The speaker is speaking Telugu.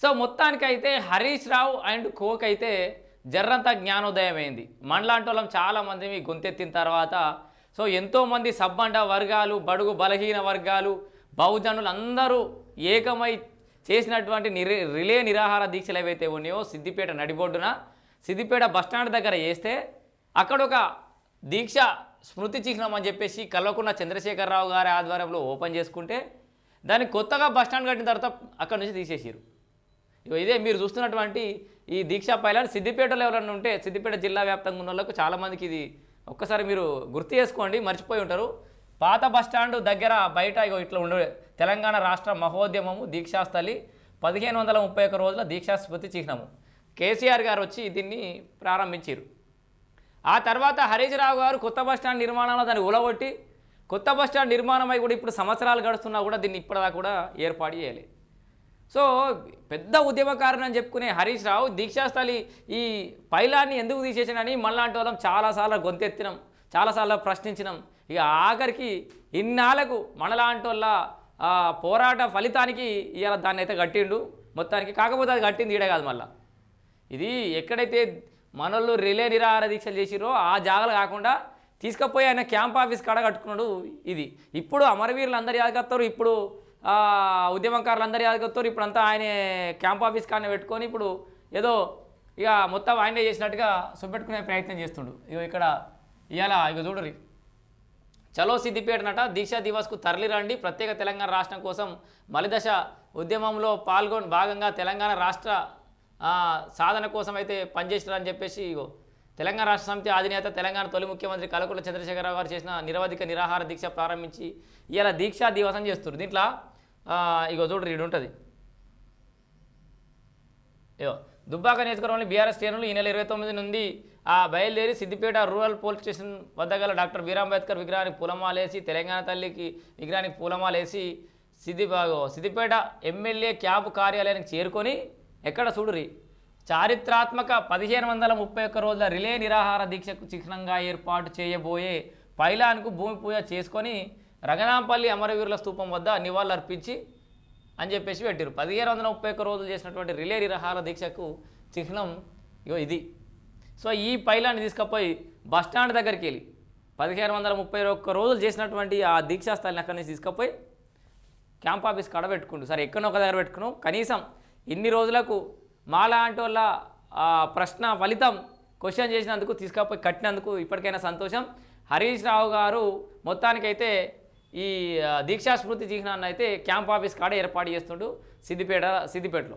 సో మొత్తానికైతే హరీష్ రావు అండ్ కోక్ అయితే జర్రంతా జ్ఞానోదయం అయింది మనలాంటి వాళ్ళం చాలామంది మీ గొంతెత్తిన తర్వాత సో ఎంతోమంది సబ్బండ వర్గాలు బడుగు బలహీన వర్గాలు బహుజనులు అందరూ ఏకమై చేసినటువంటి నిరే రిలే నిరాహార దీక్షలు ఏవైతే ఉన్నాయో సిద్దిపేట నడిబొడ్డున సిద్దిపేట బస్టాండ్ దగ్గర వేస్తే అక్కడ ఒక దీక్ష స్మృతి చిహ్నం అని చెప్పేసి కల్వకున్న చంద్రశేఖరరావు గారి ఆధ్వర్యంలో ఓపెన్ చేసుకుంటే దాన్ని కొత్తగా బస్టాండ్ కట్టిన తర్వాత అక్కడ నుంచి తీసేసారు ఇదే మీరు చూస్తున్నటువంటి ఈ దీక్షా పైలాన్ సిద్దిపేటలో ఎవరైనా ఉంటే సిద్దిపేట జిల్లా వ్యాప్తంగా ఉన్న వాళ్ళకు చాలామందికి ఇది ఒక్కసారి మీరు గుర్తు చేసుకోండి మర్చిపోయి ఉంటారు. పాత బస్టాండ్ దగ్గర బయట ఇగో ఇట్లా ఉండే తెలంగాణ రాష్ట్ర మహోద్యమము దీక్షాస్థలి పదిహేను వందల ముప్పై ఒక్క రోజుల దీక్షా స్మృతి చిహ్నము. కేసీఆర్ గారు వచ్చి దీన్ని ప్రారంభించారు ఆ తర్వాత హరీష్ రావు గారు కొత్త బస్టాండ్ నిర్మాణంలో దాన్ని ఉలగొట్టి కొత్త బస్టాండ్ నిర్మాణమై కూడా ఇప్పుడు సంవత్సరాలు గడుస్తున్నా కూడా దీన్ని ఇప్పటిదాకా కూడా ఏర్పాటు చేయాలి. సో పెద్ద ఉద్యమకారుని అని చెప్పుకునే హరీష్ రావు దీక్షాస్థలి ఈ పైలాన్ని ఎందుకు తీసేసానని మళ్ళాంటి వాళ్ళం చాలాసార్లు గొంతెత్తినాం చాలాసార్లు ప్రశ్నించినాం. ఇక ఆఖరికి ఇన్నాళ్ళకు మనలాంటి వాళ్ళ పోరాట ఫలితానికి ఇవాళ దాన్ని అయితే కట్టిండు. మొత్తానికి కాకపోతే అది కట్టింది ఈడే కాదు మళ్ళీ. ఇది ఎక్కడైతే మనోళ్ళు రిలే నిరాహార దీక్షలు చేసిరో ఆ జాగలు కాకుండా తీసుకుపోయి ఆయన క్యాంప్ ఆఫీస్ కాడ కట్టుకున్నాడు ఇది. ఇప్పుడు అమరవీరులు అందరు యాదగత్తారు ఇప్పుడు ఉద్యమకారులందరూ ఉద్యమకారులు అందరు యాదగత్తారు ఇప్పుడు అంతా క్యాంప్ ఆఫీస్ కానీ పెట్టుకొని ఇప్పుడు ఏదో ఇక మొత్తం ఆయనే చేసినట్టుగా సుబ్బెట్టుకునే ప్రయత్నం చేస్తుండు. ఇగో ఇక్కడ ఇవాళ ఇక చూడరి చలో సిద్దిపేటనట దీక్షా దివస్కు తరలిరండి ప్రత్యేక తెలంగాణ రాష్ట్రం కోసం మలిదశ ఉద్యమంలో పాల్గొని భాగంగా తెలంగాణ రాష్ట్ర సాధన కోసం అయితే పనిచేస్తారని చెప్పేసి ఇగో తెలంగాణ రాష్ట్ర సమితి అధినేత తెలంగాణ తొలి ముఖ్యమంత్రి కలకుల చంద్రశేఖరరావు గారు చేసిన నిరవధిక నిరాహార దీక్ష ప్రారంభించి ఇలా దీక్షా దివసం చేస్తున్నారు దీంట్లో ఇగో చూడు రీడ్ ఉంటుంది. ఏవో దుబ్బాక నియోజకవర్గంలో బీఆర్ఎస్ శ్రేణులు ఈ నెల ఇరవై తొమ్మిది నుండి ఆ బయలుదేరి సిద్దిపేట రూరల్ పోలీస్ స్టేషన్ వద్ద గల డాక్టర్ బీర్ అంబేద్కర్ విగ్రహానికి పూలమాలేసి తెలంగాణ తల్లికి విగ్రహానికి పూలమాలేసి సిద్ది సిద్దిపేట ఎమ్మెల్యే క్యాంపు కార్యాలయానికి చేరుకొని ఎక్కడ చూడురి చారిత్రాత్మక పదిహేను వందల ముప్పై ఒక్క రోజుల రిలే నిరాహార దీక్షకు చిహ్నంగా ఏర్పాటు చేయబోయే పైలాన్కు భూమి పూజ చేసుకొని రంగనాంపల్లి అమరవీరుల స్థూపం వద్ద నివాళులర్పించి అని చెప్పేసి పెట్టారు. పదిహేను వందల ముప్పై ఒక్క రోజులు చేసినటువంటి రిలే నిరాహార దీక్షకు చిహ్నం ఇగో ఇది. సో ఈ పైలాన్ని తీసుకుపోయి బస్టాండ్ దగ్గరికి వెళ్ళి పదిహేను వందల ముప్పై ఒక్క రోజులు చేసినటువంటి ఆ దీక్షా స్థలిని అక్కడి నుంచి తీసుకుపోయి క్యాంప్ ఆఫీస్ కడ పెట్టుకుంటు సరే ఎక్కడో ఒక దగ్గర పెట్టుకున్నాం. కనీసం ఇన్ని రోజులకు మాలాంటి వాళ్ళ ఆ, ప్రశ్న ఫలితం క్వశ్చన్ చేసినందుకు తీసుకపోయి కట్టినందుకు ఇప్పటికైనా సంతోషం. హరీష్ రావు గారు మొత్తానికైతే ఈ దీక్షా స్మృతి చిహ్నాన్ని అయితే క్యాంప్ ఆఫీస్ కాడ ఏర్పాటు చేస్తుండు సిద్దిపేట సిద్దిపేటలో.